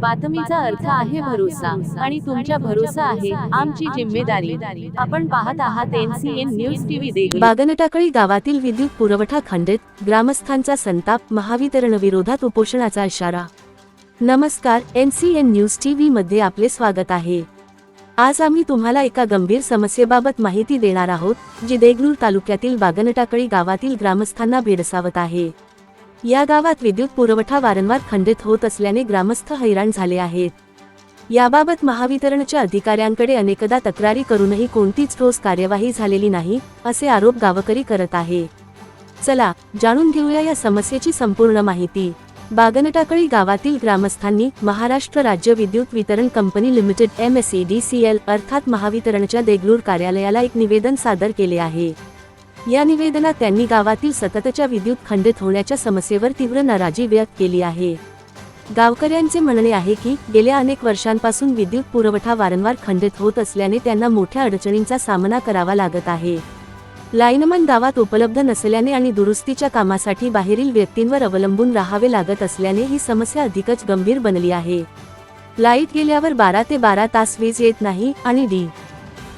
बातमीचा अर्थ आहे भरोसा आणि तुमच्या भरोसा आहे आमची जिम्मेदारी. आपण पाहत आहात एनसीएन न्यूज टीव्ही बागनटाकळी गावातील विद्युत पुरवठा खंडित ग्रामस्थांचा संताप महावितरण विरोधात उपोषणाचा इशारा. नमस्कार एनसीएन न्यूज टीव्ही मध्ये आपले स्वागत आहे. आज आम्ही तुम्हाला एका गंभीर समस्येबाबत माहिती देणार आहोत जी देगलूर तालुक्यातील बागनटाकळी गावातील ग्रामस्थांना भेडसावत आहे. या गावात विद्युत पुरवठा वारंवार खंडित होत असल्याने ग्रामस्थ हैराण झाले आहेत. याबाबत महावितरणच्या अधिकाऱ्यांकडे अनेकदा तक्रारी करूनही कोणतीच ठोस कार्यवाही झालेली नाही असे आरोप गावकरी करत आहे. चला जाणून घेऊया या समस्येची संपूर्ण माहिती. बागनटाकळी गावातील ग्रामस्थांनी महाराष्ट्र राज्य विद्युत वितरण company limited M S D C L अर्थात महावितरणच्या देगलूर कार्यालयाला एक निवेदन सादर केले आहे. या निवेदनात त्यांनी गावातील सततच्या विद्युत खंडित होण्याच्या समस्येवर तीव्र नाराजी व्यक्त केली आहे. गावकऱ्यांचे म्हणणे आहे की गेल्या अनेक वर्षांपासून विद्युत पुरवठा वारंवार खंडित होत असल्याने त्यांना मोठ्या अडचणींचा सामना करावा लागत आहे. लाईनमन गावात उपलब्ध नसल्याने आणि दुरुस्तीच्या कामासाठी बाहेरील व्यक्तींवर अवलंबून राहावे लागत असल्याने ही समस्या अधिकच गंभीर बनली आहे. लाइट गेल्यावर बारा ते बारा तास वीज येत नाही आणि डी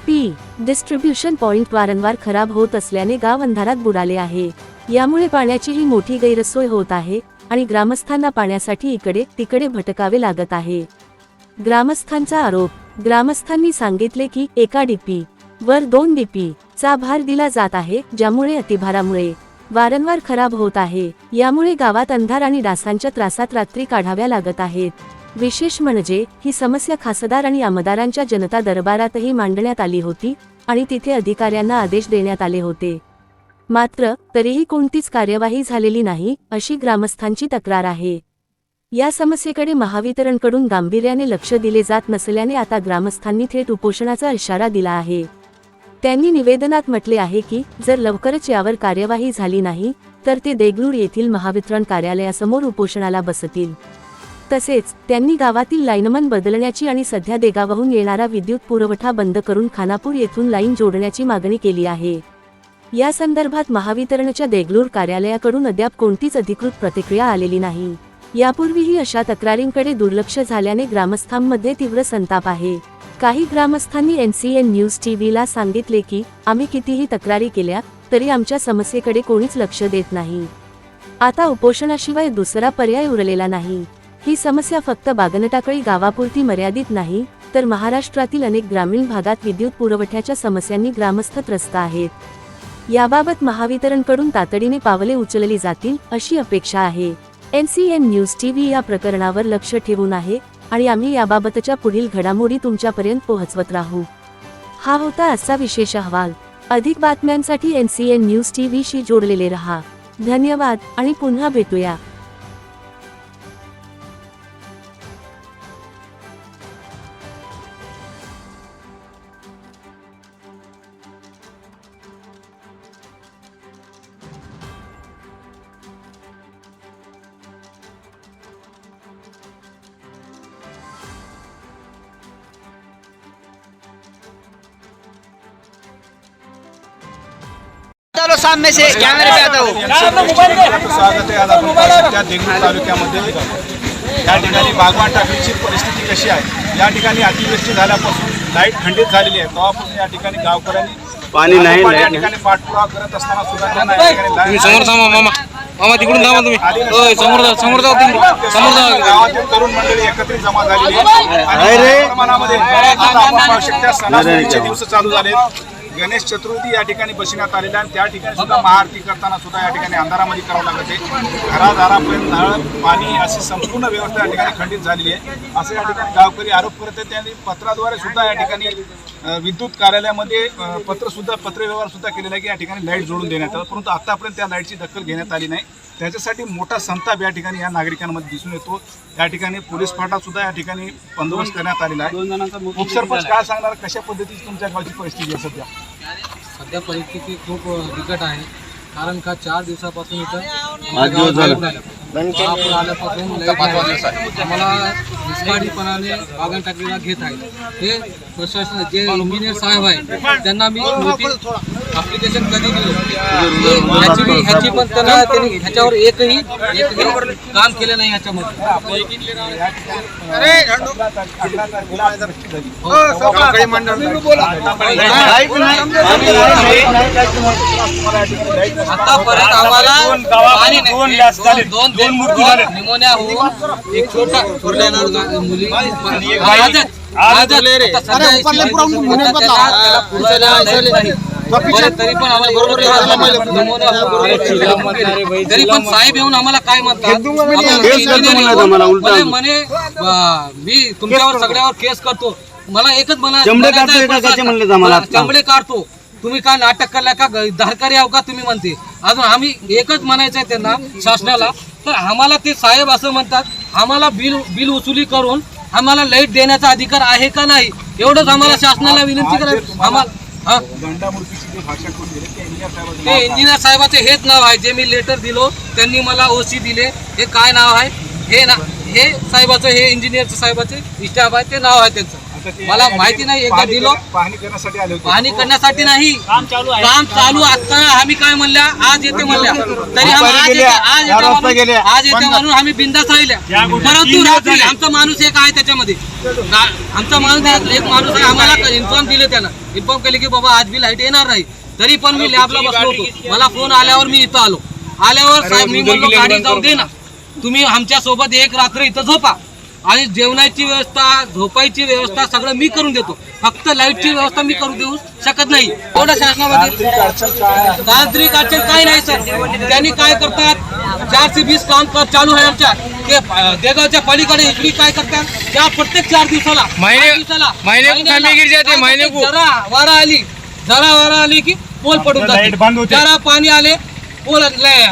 पी डिस्ट्रीब्युशन पॉइंट वारंवार खराब होत असल्याने गाव अंधारात बुडाले आहे. यामुळे पाण्याचीही मोठी गैरसोय होत आहे आणि ग्रामस्थांना पाण्यासाठी इकडे तिकडे भटकावे लागत आहे. ग्रामस्थांचा आरोप. ग्रामस्थांनी सांगितले की एका डीपी वर दोन डीपी चा भार दिला जात आहे ज्यामुळे अतिभारामुळे वारंवार खराब होत आहे. यामुळे गावात अंधार आणि डासांच्या त्रासात रात्री काढाव्या लागत आहेत. विशेष म्हणजे ही समस्या खासदार आणि आमदारांच्या जनता दरबारातही मांडण्यात आली होती आणि तिथे अधिकाऱ्यांना आदेश देण्यात आले होते. मात्र तरीही कोणतीच कार्यवाही झालेली नाही अशी ग्रामस्थांची तक्रार आहे. या समस्येकडे महावितरणकडून गांभीर्याने लक्ष दिले जात नसल्याने आता ग्रामस्थांनी थेट उपोषणाचा इशारा दिला आहे. त्यांनी निवेदनात म्हटले आहे की जर लवकरच यावर कार्यवाही झाली नाही तर ते देगलूर येथील महावितरण कार्यालयासमोर उपोषणाला बसतील. तसेच त्यांनी गावातील लाईनमन बदलण्याची आणि सध्या देगावाहून येणारा विद्युत पुरवठा बंद करून खानापूर येथून लाईन जोडण्याची मागणी केली आहे. या संदर्भात महावितरणच्या देगलूर कार्यालयाकडून अद्याप कोणतीच अधिकृत प्रतिक्रिया आलेली नाही. यापूर्वीही अशा तक्रारींकडे दुर्लक्ष झाल्याने ग्रामस्थांमध्ये तीव्र संताप आहे. काही ग्रामस्थांनी एनसीएन न्यूज टीव्हीला सांगितले की आम्ही कितीही तक्रारी केल्या तरी आमच्या समस्येकडे कोणीच लक्ष देत नाही. आता उपोषणाशिवाय दुसरा पर्याय उरलेला नाही. ही समस्या फक्त बागनटाकळी गावापुरती मर्यादित नाही तर महाराष्ट्रातील अनेक ग्रामीण भागात विद्युत पुरवठ्याच्या समस्यांनी ग्रामस्थ त्रस्त आहेत. याबाबत महावितरणकडून तातडीने पावले उचलली जातील अशी अपेक्षा आहे. N C N news TV या प्रकरणावर लक्ष ठेवून आहे आणि आम्ही याबाबतच्या पुढील घडामोडी तुमच्यापर्यंत पोहोचवत राहू. हा होता असा विशेष अहवाल. अधिक बातम्यांसाठी एन सी एन न्यूज टीव्हीशी जोडलेले रहा. धन्यवाद आणि पुन्हा भेटूया. सामने से कैमरे पे आता हूँ। स्वागत आहे आज आपण पाहू शकता देगलूर तालुक्यामध्ये. या ठिकाणी बागवान टाकळीची परिस्थिती कशी आहे? या ठिकाणी अतिवृष्टी झाल्यापासून लाइट खंडित झालेली आहे. तेव्हापासून या ठिकाणी गावकऱ्यांनी पाणी नाही, या ठिकाणी पाठपुरावा करत असताना सुद्धा त्यांना या ठिकाणी तुम्ही समोर थांबा मामा. मामा तिकडून थांबा तुम्ही. ओय, समोर जा समोर जा तुम्ही. समोर जा. गावातील तरुण मंडळी एकत्रित जमा झालेली आहे आणि मोठ्या प्रमाणामध्ये आता आपण पाहू शकता सणासुदीचे दिवस चालू झाले गणेश चतुर्थी या ठिकाणी बसण्यात आलेल्या आणि त्या ठिकाणी सुद्धा महाआरती करताना सुद्धा या ठिकाणी अंधारामध्ये करावं लागत आहे. घरादारापर्यंत नळ पाणी अशी संपूर्ण व्यवस्था या ठिकाणी खंडित झालेली आहे. असं या ठिकाणी गावकरी आरोप करत आहेत. त्यांनी पत्राद्वारे सुद्धा या ठिकाणी विद्युत कार्यालयामध्ये अ, पत्र सुद्धा पत्रव्यवहार सुद्धा केलेला आहे की या ठिकाणी लाइट जोडून देण्यात आलं. परंतु आतापर्यंत त्या लाईटची दखल घेण्यात आली नाही. त्याच्यासाठी मोठा संताप या ठिकाणी या नागरिकांमध्ये दिसून येतो. या ठिकाणी पोलीस फाटा सुद्धा या ठिकाणी बंदोबस्त करण्यात आलेला आहे. उपसरपंच काय सांगणार? कशा पद्धतीची तुमच्या गावची परिस्थिती आहे सध्या? सध्या परिस्थिती खूप बिकट आहे कारण का चार दिवसापासून इथं. महापूर आल्यापासून. आम्हाला निष्काळजीपणाने बागन टाकलेला घेत आहे हे प्रशासन जे इंजिनियर साहेब आहे त्यांना मी नोटीस अप्लिकेशन कधी दिलं? ह्याची मी- ह्याची पण त्यांना त्यांनी ह्याच्यावर एकही एकही काम केलं नाही ह्याच्यामध्ये. आतापर्यंत आम्हाला पाणी नाही. दोन- दोन निमोनिया होऊन एक छोटा छोट्या मुली आजच आजच आता सध्या तरी पण आम्हाला बरोबर निमोनिया होऊन तरी पण साहेब येऊन आम्हाला काय म्हणतात? engineer येऊन म्हणे- मी तुमच्यावर सगळ्यावर केस करतो. मला एकच म्हणा चमडे काढतो. तुम्ही काय नाटक करला का? धारकारी आहो का तुम्ही म्हणते. अजून आम्ही एकच म्हणायचं आहे त्यांना शासनाला. तर आम्हाला ते साहेब असं म्हणतात आम्हाला बिल बिल वसुली करून आम्हाला लाइट देण्याचा अधिकार आहे का नाही? एवढंच आम्हाला शासनाला विनंती करायची. आम्हाला हा? ते इंजिनियर साहेबाचे हेच नाव आहे. जे मी लेटर दिलो त्यांनी मला ओसी दिले. हे काय नाव आहे? हे ना हे साहेबाचं हे इंजिनियर साहेबाचे स्टाफ आहे. ते नाव आहे त्यांचं. मला माहिती नाही एकदा दिलो. पाहणी करण्यासाठी आले होते. पाहणी करण्यासाठी नाही. काम चालू असताना आम्ही काय म्हणल्या? आज येते म्हणल्या. तरी आम्ही आज येते आज येते म्हणून- आज येते म्हणून आम्ही बिंदास राहिल्या परंतु रात्री आमचा माणूस एक आहे त्याच्यामध्ये. आमचा माणूस एक- एक माणूस आहे. आम्हाला इन्फॉर्म दिले त्यानं? इन्फॉर्म केले की बाबा आज बी लाइट येणार नाही. तरी पण मी लॅबला बसलो होतो. मला फोन आल्यावर मी इथं आलो. आल्यावर साहेब मी म्हणलो गाडी जाऊ दे ना. तुम्ही आमच्यासोबत एक रात्र इथं झोपा. आणि जेवणाची व्यवस्था झोपायची व्यवस्था सगळं मी करून देतो. फक्त लाईटची व्यवस्था मी करून देऊ शकत नाही. एवढं शासनामध्ये तांत्रिक अडचण काही नाही सर. त्यांनी काय करतात? चारशे वीस काम चालू आहे आमच्या. ते देगावच्या पलीकडे इकडे काय करतात? त्या प्रत्येक चार दिवसाला दिवसाला काय. जरा वारा आली. जरा वारा आली की पोल पडून जाते. जरा पाणी आले पोल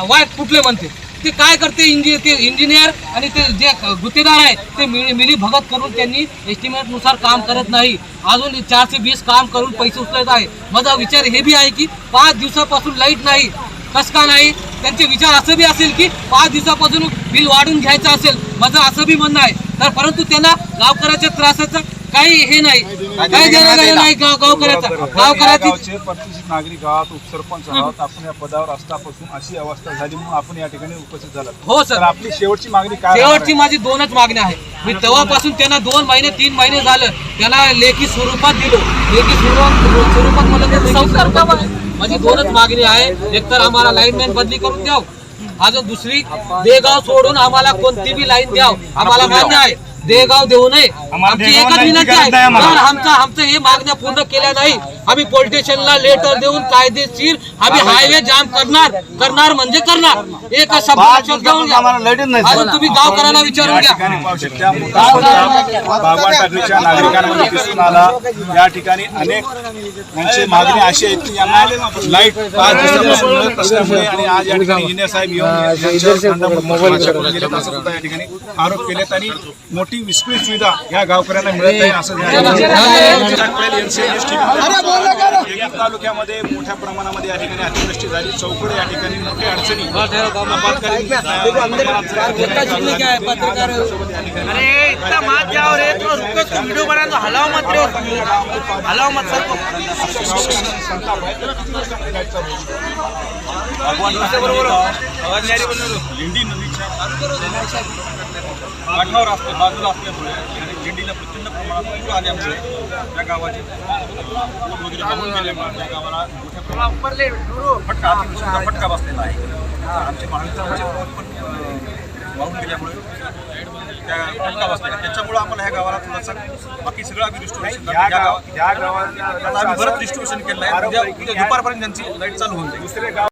वाट फुटले म्हणते. ते काय करते इंजि ते इंजिनियर आणि ते जे गुत्तेदार आहे ते मिली मिली भगत करून त्यांनी एस्टिमेटनुसार काम करत नाही. अजून चारशे वीस काम करून पैसे उचलत आहे. माझा विचार हे बी आहे की पाच दिवसापासून लाइट नाही कस का नाही? त्यांचे विचार असं बी असेल की पाच दिवसापासून बिल वाढून घ्यायचं असेल. माझं असं बी म्हणणं आहे. तर परंतु त्यांना गावकऱ्याच्या त्रासाचं काही हे नाही. काही देणं घेणं नाही. गाव गावकऱ्याचं गावकऱ्याची गावचे प्रतिष्ठित नागरिक आहात उपसरपंच आहात. आपण या पदावर असतापासून अशी अवस्था झाली म्हणून आपण या ठिकाणी उपस्थित झालात. हो तर सर आपली शेवटची मागणी काय शेवटची माझी दोनच मागण्या आहे. मी तेव्हापासून त्यांना दोन महिने तीन महिने झालं. त्यांना लेखी स्वरूपात दिलो. लेखी स्वरूपात स्वरूपात मला ते लेखी स्वरूपात दिलं. माझी दोनच मागणी आहे. एकतर आम्हाला लाईनमॅन बदली करून द्याव. अजून दुसरी देगाव सोडून आम्हाला कोणती बी लाईन द्याव. आम्हाला मान्य आहे. देगाव देऊ नये. आमची एकच विनंती आहे. आमचा आमचं हे मागण्या पूर्ण केल्या नाही. आम्ही पोलीस स्टेशनला लेटर देऊन कायदेशीर आम्ही हायवे जाम करणार. करणार म्हणजे करणार. एक शब्द घेऊन अजून तुम्ही गावकऱ्यांना विचारून घ्या. टाकळीच्या नागरिकांमध्ये दिसून आला. या ठिकाणी अनेक यांची मागणी अशी आहे की यांना लाइट पाच दिवसापासून मिळत नसल्यामुळे आणि आज या ठिकाणी इंजिनियर साहेब येऊन या ठिकाणी आरोप केलेत आणि मोठी विस्कळीत सुविधा या गावकऱ्यांना मिळत नाही असं तालुक्यामध्ये मोठ्या प्रमाणामध्ये या ठिकाणी अतिवृष्टी झाली. चौकडे या ठिकाणी मोठ्या अडचणी. इतना मत हलाओ मत रे. हलाओ मत सर लिंडी नदीच्या काठावर असते बाजूला असल्यामुळे आणि लिंडीला प्रचंड प्रमाणात पूर आल्यामुळे त्या गावाचे पूर वगैरे वाहून गेल्यामुळे त्या गावाला मोठ्या प्रमाणात फटका अतिवृष्टीचा फटका बसलेला आहे. आमचे महावितरणचे पोल पण वाहून गेल्यामुळे त्या फटका बसलेला त्याच्यामुळे आम्हाला ह्या गावाला थोडासा बाकी सगळं आम्ही डिस्ट्रीब्युशन या गावात आम्ही बरंच डिस्ट्रीब्युशन केलं आहे उद्या दुपारपर्यंत त्यांची लाइट चालू होऊन जाईल. दुसरे गाव